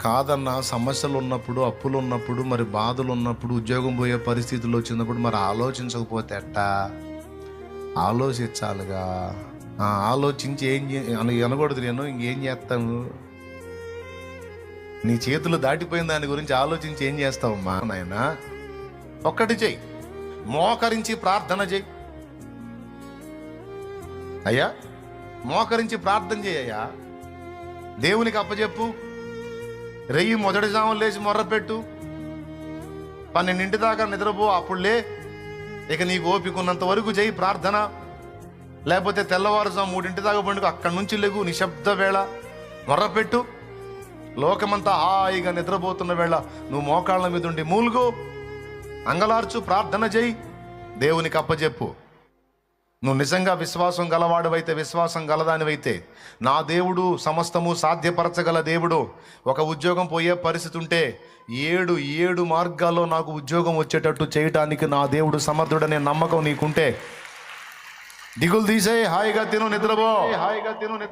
కాదన్న సమస్యలు ఉన్నప్పుడు అప్పులు ఉన్నప్పుడు మరి బాధలు ఉన్నప్పుడు ఉద్యోగం పోయే పరిస్థితులు వచ్చినప్పుడు మరి ఆలోచించకపోతే ఎట్టా? ఆలోచించాలిగా. ఆలోచించి ఏం చే- అనకూడదు నేను ఇంకేం చేస్తాను నీ చేతులు దాటిపోయిన దాని గురించి ఆలోచించి ఏం చేస్తావమ్మా నాయన? ఒక్కటి చెయ్యి. మోకరించి ప్రార్థన చెయ్యి. అయ్యా మోకరించి ప్రార్థన చేయయ్యా దేవునికి అప్పచెప్పు. రెయ్యి మొదటి జాములు లేచి మొర్రపెట్టు. పన్నెండింటి దాకా నిద్రపో అప్పుడులే ఇక నీకు ఓపిక ఉన్నంత వరకు చేయి ప్రార్థన. లేకపోతే తెల్లవారుజాము మూడింటి దాకా పండుగ అక్కడి నుంచి లెగు నిశ్శబ్ద వేళ. మొర్రపెట్టు. లోకమంతా హాయిగా నిద్రపోతున్న వేళ నువ్వు మోకాళ్ళ మీద ఉండి మూలుగు. అంగలార్చు ప్రార్థన చేయి దేవునికి అప్పచెప్పు నువ్వు నిజంగా విశ్వాసం గలవాడువైతే విశ్వాసం గలదానివైతే నా దేవుడు సమస్తము సాధ్యపరచగల దేవుడు. ఒక ఉద్యోగం పోయే పరిస్థితి ఉంటే ఏడు ఏడు మార్గాల్లో నాకు ఉద్యోగం వచ్చేటట్టు చేయటానికి నా దేవుడు సమర్థుడనే నమ్మకం నీకుంటే దిగులు తీసే హాయిగా తిను నిద్రపో. హాయిగా తిను నిద్ర